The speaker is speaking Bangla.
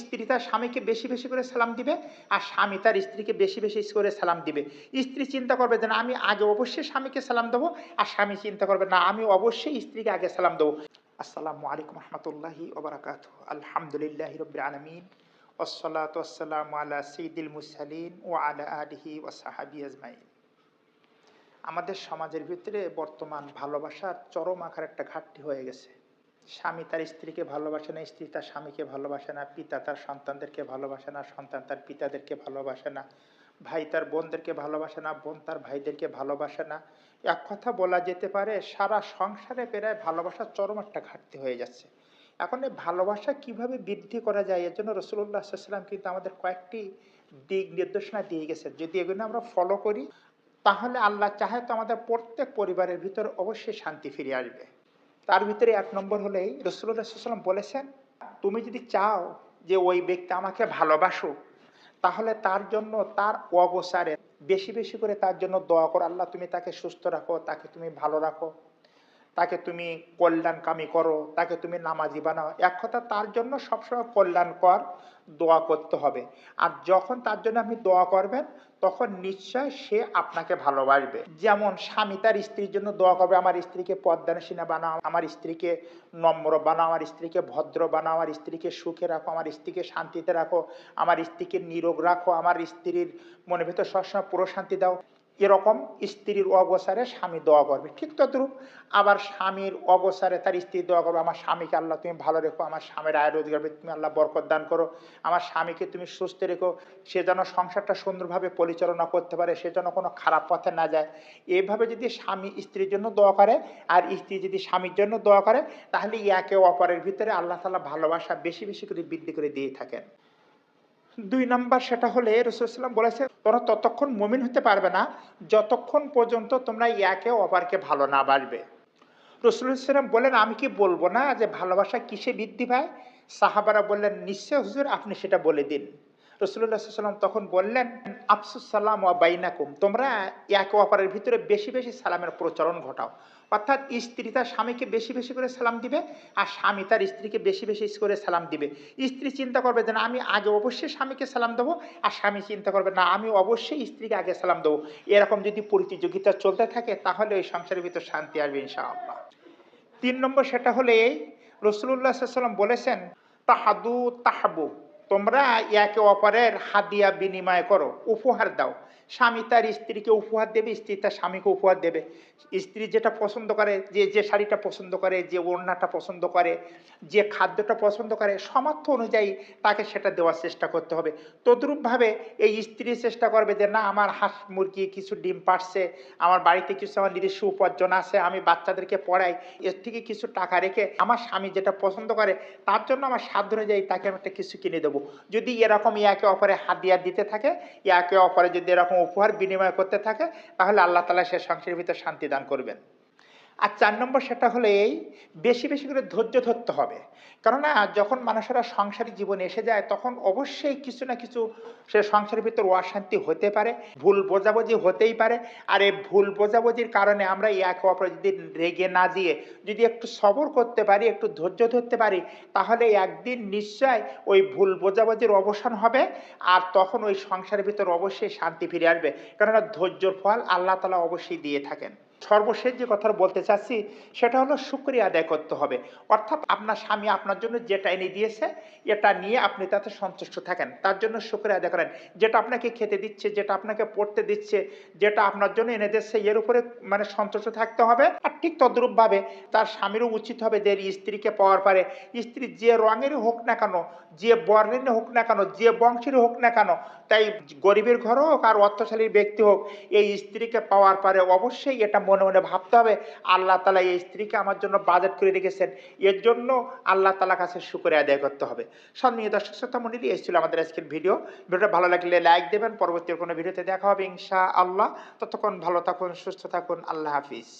স্ত্রী তার স্বামীকে বেশি বেশি করে সালাম দিবে আর স্বামী তার স্ত্রীকে বেশি বেশি করে সালাম দিবে। স্ত্রী চিন্তা করবে যে না, আমি আগে অবশ্যই স্বামীকে সালাম দেবো আর স্বামী চিন্তা করবে না, আমি অবশ্যই স্ত্রীকে আগে সালাম দেবো। আসসালামু আলাইকুম রহমতুল্লাহি ওবরাকাত। আলহামদুলিল্লাহ রবিল আলমিন। ওসলাত ওসালাম আলা সঈদুল মুসালিন ও আলা আলিহি ও সাহাবি আজমাইন। আমাদের সমাজের ভিতরে বর্তমান ভালোবাসার চরম আকার একটা ঘাটতি হয়ে গেছে। স্বামী তার স্ত্রীকে ভালোবাসে না, স্ত্রী তার স্বামীকে ভালোবাসে না, পিতা তার সন্তানদেরকে ভালোবাসে না, সন্তান তার পিতাদেরকে ভালোবাসে না, ভাই তার বোনদেরকে ভালোবাসে না, বোন তার ভাইদেরকে ভালোবাসে না। এক কথা বলা যেতে পারে, সারা সংসারে প্রায় ভালোবাসার চরম একটা ঘাটতি হয়ে যাচ্ছে। এখন এই ভালোবাসা কীভাবে বৃদ্ধি করা যায়, এর জন্য রসুল্লাহ সাল্লাম কিন্তু আমাদের কয়েকটি দিক নির্দেশনা দিয়ে গেছে। যদি এগুলো আমরা ফলো করি, তাহলে আল্লাহ চাহে তো আমাদের প্রত্যেক পরিবারের ভিতর অবশ্যই শান্তি ফিরে আসবে। তার ভিতরে এক নম্বর হলেই রসুল্লাহাম বলেছেন, তুমি যদি চাও যে ওই ব্যক্তি আমাকে ভালোবাসো তাহলে তার জন্য তার অবসারে বেশি বেশি করে তার জন্য দোয়া করো। আল্লাহ, তুমি তাকে সুস্থ রাখো, তাকে তুমি ভালো রাখো। তাকে তুমি কল্যাণকামী করো, তাকে তুমি নামাজি বানাও। এক কথা, তার জন্য সবসময় কল্যাণকর দোয়া করতে হবে। আর যখন তার জন্য আপনি দোয়া করবেন, তখন নিশ্চয় সে আপনাকে ভালোবাসবে। যেমন স্বামী তার স্ত্রীর জন্য দোয়া করবে, আমার স্ত্রীকে পদ্মানসীনা বানাও, আমার স্ত্রীকে নম্র বানাও, আমার স্ত্রীকে ভদ্র বানাও, আমার স্ত্রীকে সুখে রাখো, আমার স্ত্রীকে শান্তিতে রাখো, আমার স্ত্রীকে নিরোগ রাখো, আমার স্ত্রীর মনে ভেতর সবসময় প্রশান্তি দাও। এরকম স্ত্রীর অবসারে স্বামী দোয়া করবে। ঠিক তদ্রুপ আবার স্বামীর অবসারে তার স্ত্রী দোয়া করবে, আমার স্বামীকে আল্লাহ তুমি ভালো রেখো, আমার স্বামীর আয় রোজগার তুমি আল্লাহ বরকত দান করো, আমার স্বামীকে তুমি সুস্থ রেখো, সে যেন সংসারটা সুন্দরভাবে পরিচালনা করতে পারে, সে যেন কোনো খারাপ পথে না যায়। এইভাবে যদি স্বামী স্ত্রীর জন্য দোয়া করে আর স্ত্রী যদি স্বামীর জন্য দোয়া করে, তাহলে একে অপরের ভিতরে আল্লাহ তালা ভালোবাসা বেশি বেশি করে বৃদ্ধি করে দিয়ে থাকেন। দুই নাম্বার সেটা হলে রসুলাম বলেছে তোমরা ততক্ষণ মমিন হতে পারবে না, যতক্ষণ পর্যন্ত তোমরা ইয়াকে অপারকে ভালো না বাসবে। রসুলাম বলেন, আমি কি বলব না যে ভালোবাসা কিসে বৃদ্ধি পায়? সাহাবারা বললেন, নিশ্চয় হুজুর, আপনি সেটা বলে দিন। রসুল্লাহ সাল্লাম তখন বললেন, আফসুস সালাম ও বাইনাকুম, তোমরা একে অপরের ভিতরে বেশি বেশি সালামের প্রচলন ঘটাও। অর্থাৎ স্ত্রী তার স্বামীকে বেশি বেশি করে সালাম দিবে আর স্বামী তার স্ত্রীকে বেশি বেশি করে সালাম দিবে। স্ত্রী চিন্তা করবে যে, না, আমি আগে অবশ্যই স্বামীকে সালাম দেবো আর স্বামী চিন্তা করবে, না, আমি অবশ্যই স্ত্রীকে আগে সালাম দেবো। এরকম যদি প্রতিযোগিতা চলতে থাকে, তাহলে ওই সংসারের ভিতর শান্তি আসবে ইনশাআল্লাহ। তিন নম্বর সেটা হলে রসুল্লাহ সাল্লাম বলেছেন, তাহাদু তাহাবু তোমরা একে অপরের হাদিয়া বিনিময় করো উপহার দাও। স্বামী তার স্ত্রীকে উপহার দেবে, স্ত্রী তার স্বামীকে উপহার দেবে। স্ত্রী যেটা পছন্দ করে, যে যে শাড়িটা পছন্দ করে, যে ওড়নাটা পছন্দ করে, যে খাদ্যটা পছন্দ করে, সামর্থ্য অনুযায়ী তাকে সেটা দেওয়ার চেষ্টা করতে হবে। তদ্রূপভাবে এই স্ত্রী চেষ্টা করবে যে, না, আমার হাঁস মুরগি কিছু ডিম পাড়ছে, আমার বাড়িতে কিছু আমার নিজস্ব উপার্জন আছে, আমি বাচ্চাদেরকে পড়াই, এর থেকে কিছু টাকা রেখে আমার স্বামী যেটা পছন্দ করে, তার জন্য আমার সাধ্য অনুযায়ী তাকে আমি একটা কিছু কিনে দেবো। যদি এরকম একে অপরে হাদিয়া দিতে থাকে, একে অপরে যদি এরকম উপহার বিনিময় করতে থাকে তাহলে আল্লাহ তালা সে সংসারের ভিতরে শান্তি দান করবেন। আর চার নম্বর সেটা হলো এই, বেশি বেশি করে ধৈর্য ধরতে হবে। কেননা যখন মানুষেরা সংসারী জীবনে এসে যায়, তখন অবশ্যই কিছু না কিছু সে সংসারের ভিতর অশান্তি হতে পারে, ভুল বোঝাবুঝি হতেই পারে। আর এই ভুল বোঝাবুঝির কারণে আমরা একে অপরে যদি রেগে না দিয়ে যদি একটু সবর করতে পারি, একটু ধৈর্য ধরতে পারি, তাহলে একদিন নিশ্চয় ওই ভুল বোঝাবুঝির অবসান হবে আর তখন ওই সংসারের ভিতর অবশ্যই শান্তি ফিরে আসবে। কেননা ধৈর্যর ফল আল্লাহ তালা অবশ্যই দিয়ে থাকেন। সর্বশেষ যে কথাটা বলতে চাচ্ছি, সেটা হলো শুক্রিয়া আদায় করতে হবে। অর্থাৎ আপনার স্বামী আপনার জন্য যেটা এনে দিয়েছে, এটা নিয়ে আপনি তাতে সন্তুষ্ট থাকেন। তার জন্য শুক্রিয়া আদায় করেন। যেটা আপনাকে খেতে দিচ্ছে, যেটা আপনাকে পড়তে দিচ্ছে, যেটা আপনার জন্য এনে দিচ্ছে এর উপরে মানে সন্তুষ্ট থাকতে হবে। আর ঠিক তদ্রূপভাবে তার স্বামীরও উচিত হবে যে স্ত্রীকে পাওয়ার পরে, স্ত্রী যে রঙেরই হোক না কেন, যে বর্ণেরই হোক না কেন, যে বংশেরই হোক না কেন, তাই গরিবের ঘর হোক আর অর্থশালী ব্যক্তি হোক, এই স্ত্রীকে পাওয়ার পরে অবশ্যই এটা মনে মনে ভাবতে হবে, আল্লাহ তালা এই স্ত্রীকে আমার জন্য বাজেট করে রেখেছেন। এর জন্য আল্লাহ তালা কাছে শুকরে আদায় করতে হবে। সম্মিলিত দর্শক, শ্রোতা মন্ডলী এসেছিল আমাদের আজকের ভিডিও। ভিডিওটা ভালো লাগলে লাইক দেবেন। পরবর্তী কোনো ভিডিওতে দেখা হবে ইনশা আল্লাহ ততক্ষণ ভালো থাকুন, সুস্থ থাকুন। আল্লাহ হাফিজ।